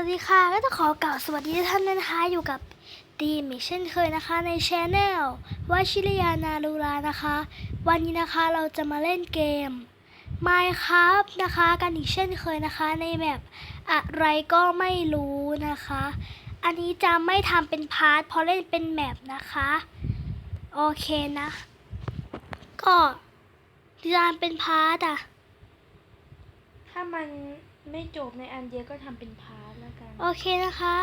วัสดีค่ะก็ต้องขอกล่าวสวัสดีท่านนะคะอยู่กับดีมอีกเช่นเคยนะคะในช anel วชิรยานาลูรานะคะ วันนี้นะคะเราจะมาเล่นเกม Minecraft นะคะ กันอีกเช่นเคยนะคะ ในแบบอะไรก็ไม่รู้นะคะ อันนี้จะไม่ทำเป็นพาร์ทเพราะเล่นเป็นแมปนะคะ โอเคนะ ก็จะทำเป็นพาร์ทอะถ้ามันไม่จบในอันเดียวก็ทำเป็นพาร์ท โอเคนะคะ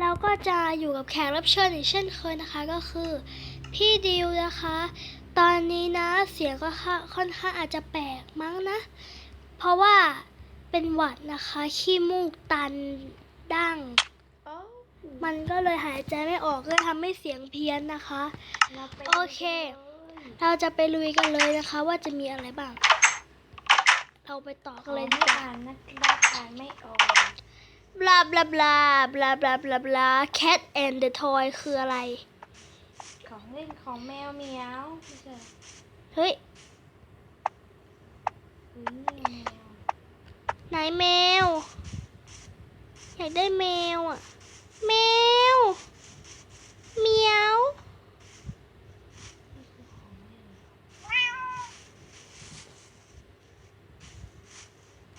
เราก็จะอยู่กับแขกรับเชิญอีกเช่นเคยนะคะก็คือ พี่ดิวนะคะ ตอนนี้นะเสียงก็ค่าค่อนข้างอาจจะแปลกมั้งนะ เพราะว่าเป็นหวัดนะคะขี้มูกตันดั้งโอ้มันก็เลยหายใจไม่ออกก็เลยทำให้เสียงเพี้ยนนะคะเราไปโอเค เราจะไปลุยกันเลยนะคะ ว่าจะมีอะไรบ้าง เราไปต่อขกันอเลยไม่ดีกว่าอ่านนะครับอ่านไม่ออก บลาบลาบลาบลาบลาบลาบลา cat and the toy คืออะไร ของเล่นของแมวเหมียวไม่ใช่เฮ้ย หรือนี่แมวไหนแมว อยากได้แมวอะ แมวเหมียวนี่คือของเล่น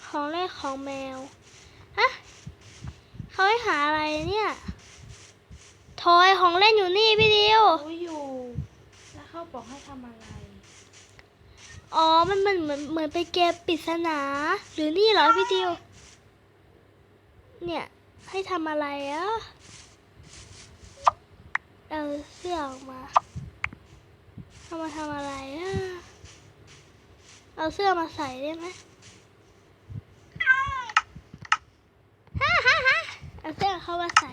ของเล่นของแมวฮะ เขาให้หาอะไรเนี่ยทอยของเล่นอยู่นี่พี่ดิวโอ้ยอยู่ แล้วเขาบอกให้ทำอะไร อ๋อ มันเหมือนเหมือนเหมือนเป็นเกมปริศนา หรือนี่เหรอพี่ดิว เนี่ย ให้ทำอะไรอะเอาเสื้อออกมาเอามาทำอะไรอะเอาเสื้อมาใส่ได้ไหมฮ่าฮ่าฮ่า เอาเสื้อเข้ามาใส่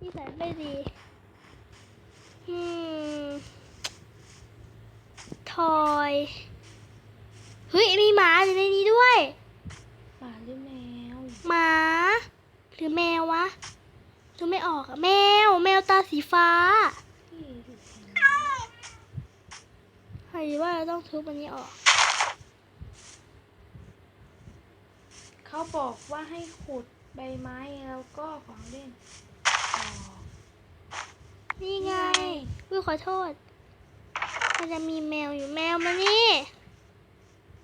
นี่ใส่ไม่ดีอืมทอยเฮ้ยมีหมาอยู่ในนี้ด้วยหมาหรือแมวหมาหรือแมววะดูไม่ออกอะแมว แมวตาสีฟ้าที่ดูแข็งใครว่าเราต้องทุบอันนี้ออก เขาบอกว่าให้ขุด ใบไม้แล้วก็ของเล่นออกนี่ไงนี่ไงวิวขอโทษ มันจะมีแมวอยู่แมวมานี่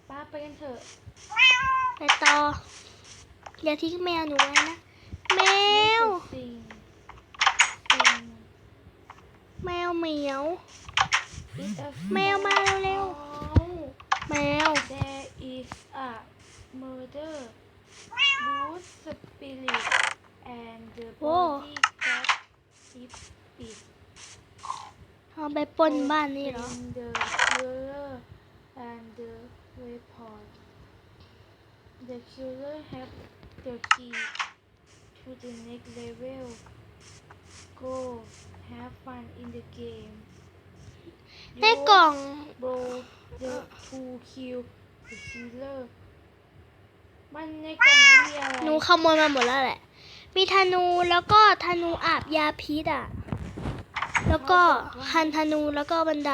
ป้าไปกันเถอะ ไปต่ออย่าทิ้งแมวหนูไว้นะ แมวนี่คือสิ่งสิ่งแมวเหมียว It's a แมวมาเร็ว small ๆแมว There is a murder, เอาไปปล้นบ้านนี่เหรอ in the killer and the weapon. The killer have the key to the next level. Go have fun in the game. ในกล่อง Bro the to kill the killer มันในกล่องนั้นมีอะไรหนูขโมยมาหมดแล้วแหละ มีธนูแล้วก็ธนูอาบยาพิษอะ แล้วก็คันธนูแล้วก็บันได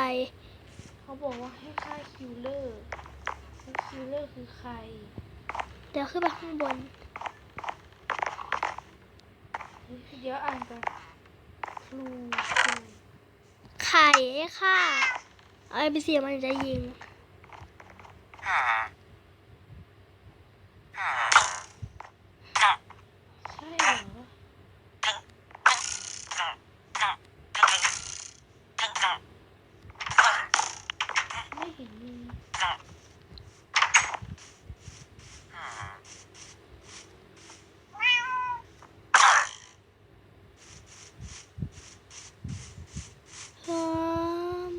เขาบอกว่าให้ฆ่าคิลเลอร์แล้วคิลเลอร์คือใคร เดี๋ยวขึ้นไปข้างบน เดี๋ยวอ่านกันครูครูไข่ค่ะเอาไปเสียมันจะยิง ใช่เหรอ ไม่เห็นมี เฮ้ม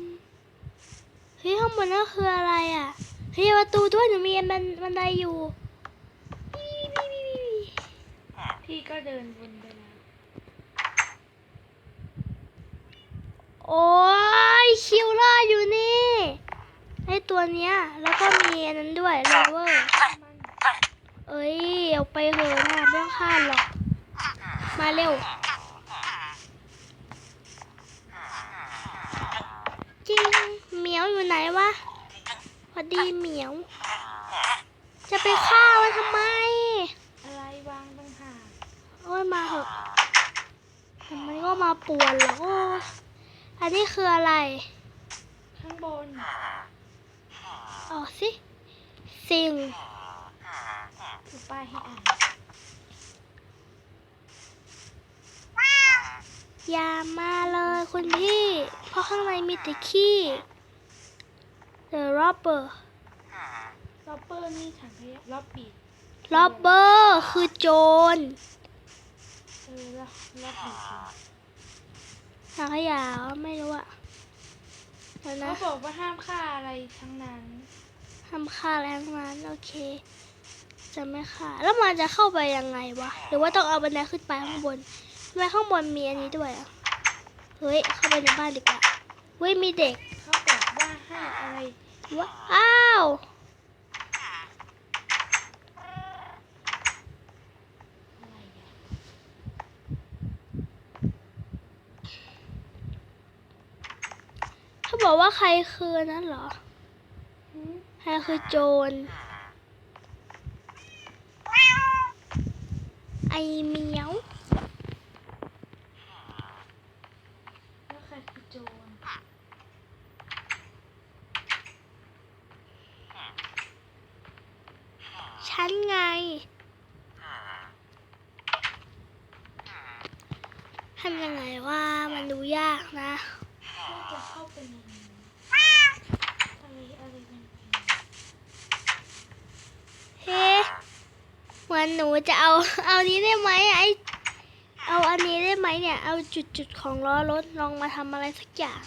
เฮ้ยข้าง บนนั่นคืออะไรอะเฮ้ยประตูด้วยหนูมีบันบันไดอยู่ พี่ก็เดินวนไปแล้วโอ้ยคิวเลอร์อยู่นี่ไอตัวเนี้ย แล้วก็มีอันนั้นด้วยเลเวอร์เอ้ยเอาไปเหอะนะไม่ต้องฆ่าหรอก มาเร็วจริง เหมียวอยู่ไหนวะพอดีเหมียว จะไปฆ่ามันทำไม อะไรวางต่างหากมาเหอะแต่มันก็มาป่วนแล้วโอ้อันนี้คืออะไร ข้างบนออกสิ สิ่งดูป้ายให้อ่านอย่ามาเลยคุณพี่ เพราะข้างในมีแต่ขี้ The robber ล็อบเบอร์นี่ถังขยะล็อบบิด robber คือโจรเออล็อบล็อบบิดสังขยาไม่รู้อะเดี๋ยวเขานะบอกว่าห้ามฆ่าอะไรทั้งนั้น ทำค่าแรงงานโอเค จะไม่ค่าแล้วมันจะเข้าไปยังไงวะ หรือว่าต้องเอาบันไดขึ้นไปข้างบนทำไมข้างบนมีอันนี้ด้วยอะเฮ้ย เข้าไปในบ้านดีกว่าเฮ้ยมีเด็กเขาบอกว่าให้ อะไรว้าวเขาบอกว่าใครคือนั้นเหรอ ใครคือโจร ไอเมียว แล้วใครคือโจร ฉันไง ทำยังไงว่ามันดูยากนะจะเข้าไปในอะไรอะไรเฮ้เหมือนหนูจะเอาเอานี้ได้ไหมไอเอาอันนี้ได้ไหมเนี่ย เอาจุดจุดของล้อรถลองมาทำอะไรสักอย่าง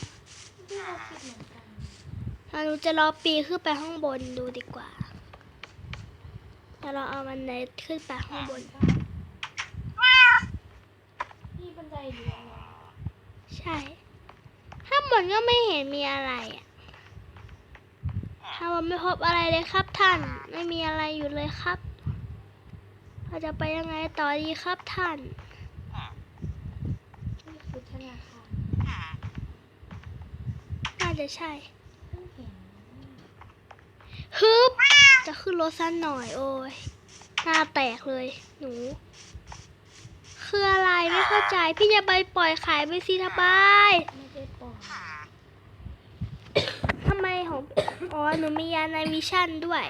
เราหนูจะรอปีขึ้นไปข้างบนดูดีกว่า จะลองเอามันไดขึ้นไปข้างบนนี่บันไดเหลืองเหรอใช่ ข้างบนก็ไม่เห็นมีอะไรอะข้างบนไม่พบอะไรเลยครับท่าน ไม่มีอะไรอยู่เลยครับ เราจะไปยังไงต่อดีครับท่านนี่คือธนาคารน่าจะใช่เพิ่งเห็น ฮึบจะขึ้นรถสั้นหน่อยโอ้ยหน้าแตกเลย หนู คืออะไรไม่เข้าใจ พี่จะไปปล่อยขายไปสิทบายไม่ได้ปล่อยทำไมของอ๋อหนูมียาในวิชั่นด้วย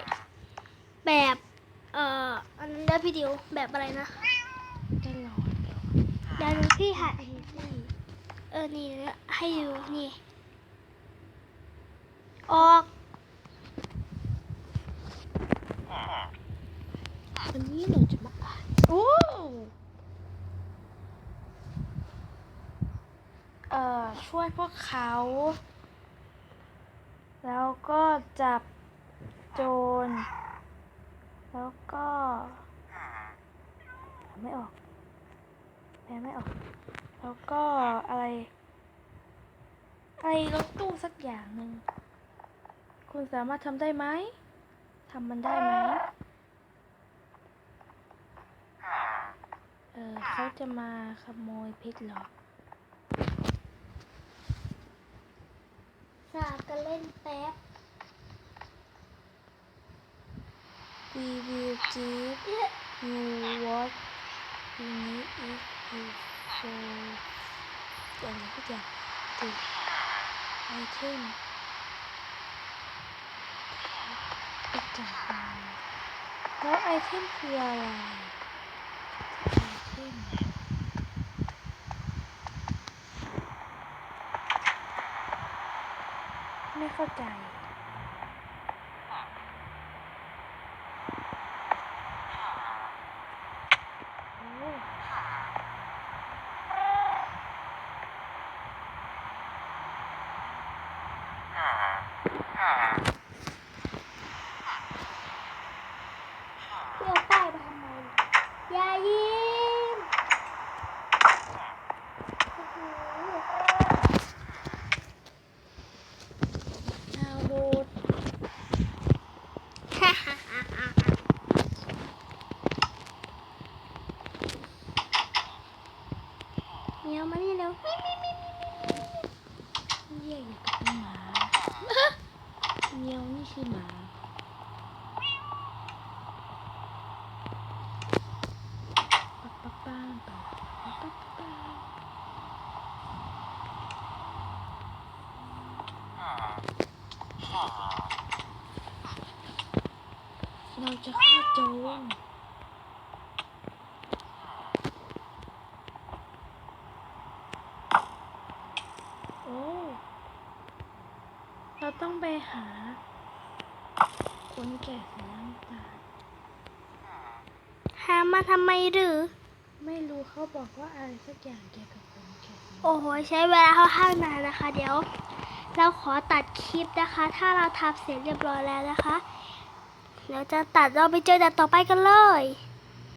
แบบ เอ่ออันนั้นได้พี่ดิวแบบอะไรนะตลอดเดี๋ยวหนูพี่หาเออนี่ให้ดูนี่ ออก วันนี้เราจะมาอ่านโอ้ เอ่อช่วยพวกเขา แล้วก็จับโจร แล้วก็ไม่ออกแปลไม่ออก แล้วก็อะไรอะไรรถตู้สักอย่างหนึ่ง คุณสามารถทำได้ไหมทำมันได้ไหมเออเขาจะมาขโมยเพชรหรอ สากันเล่นแป๊บ We will give you watch you need if you so อะไรก็จะติดไอเทมอีกจากนั้นแล้วไอเทมคืออะไรไอเทม ไม่เข้าใจ แล้วไม่ไม่ไม่เยี่ยอยู่กับหมาเมียวนี่คือหมาปั๊บปั๊บป๊บป๊บป๊บป๊บเราจะฆ่าโจร คนแก่สีน้ำตาลหามาทำไมหรือ ไม่รู้เขาบอกว่าอะไรสักอย่างเกี่ยวกับคนแก่สีน้ำตาลโอ้โห ใช้เวลาค่อนข้างนานนะคะ เดี๋ยว เราขอตัดคลิปนะคะ ถ้าเราทำเสร็จเรียบร้อยแล้วนะคะเดี๋ยวจะตัดเราไปเจอแต่ต่อไปกันเลย